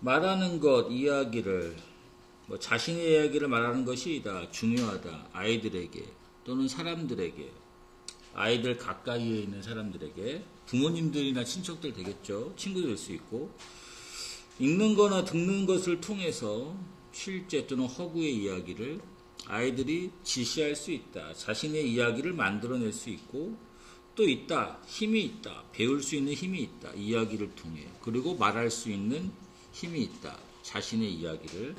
말하는 것, 이야기를 뭐 자신의 이야기를 말하는 것이 다 중요하다. 아이들에게 또는 사람들에게 아이들 가까이에 있는 사람들에게 부모님들이나 친척들 되겠죠. 친구들 될수 있고 읽는 거나 듣는 것을 통해서 실제 또는 허구의 이야기를 아이들이 지시할 수 있다. 자신의 이야기를 만들어낼 수 있고 또 있다. 힘이 있다. 배울 수 있는 힘이 있다. 이야기를 통해. 그리고 말할 수 있는 힘이 있다. 자신의 이야기를.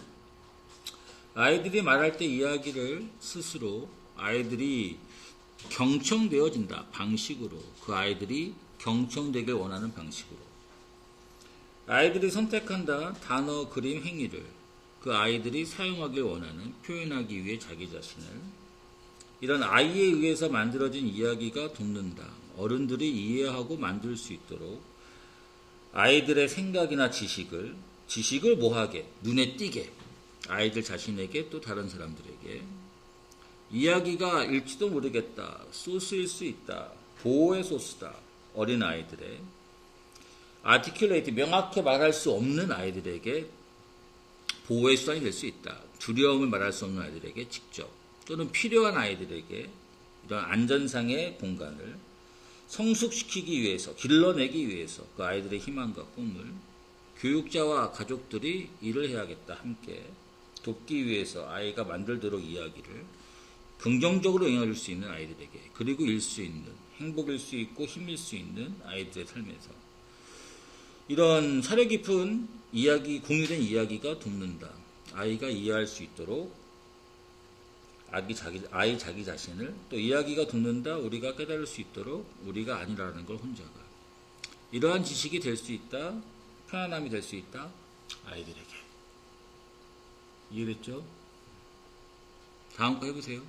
아이들이 말할 때 이야기를 스스로 아이들이 경청되어진다. 방식으로. 그 아이들이 경청되길 원하는 방식으로. 아이들이 선택한다. 단어, 그림, 행위를. 그 아이들이 사용하길 원하는 표현하기 위해 자기 자신을. 이런 아이에 의해서 만들어진 이야기가 돕는다. 어른들이 이해하고 만들 수 있도록 아이들의 생각이나 지식을, 지식을 뭐하게, 눈에 띄게, 아이들 자신에게 또 다른 사람들에게 이야기가 일지도 모르겠다. 소스일 수 있다. 보호의 소스다. 어린 아이들의 아티큘레이트 명확히 말할 수 없는 아이들에게 보호의 수단이 될 수 있다. 두려움을 말할 수 없는 아이들에게 직접 또는 필요한 아이들에게 이런 안전상의 공간을 성숙시키기 위해서 길러내기 위해서 그 아이들의 희망과 꿈을 교육자와 가족들이 일을 해야겠다 함께 돕기 위해서 아이가 만들도록 이야기를 긍정적으로 영향을 줄 수 있는 아이들에게 그리고 일 수 있는 행복일 수 있고 힘일 수 있는 아이들의 삶에서 이런 사려 깊은 이야기 공유된 이야기가 돕는다. 아이가 이해할 수 있도록 아기 자기 아이 자기 자신을 또 이야기가 돕는다. 우리가 깨달을 수 있도록 우리가 아니라는 걸 혼자가 이러한 지식이 될 수 있다 편안함이 될 수 있다 아이들에게 이해됐죠? 다음 거 해보세요.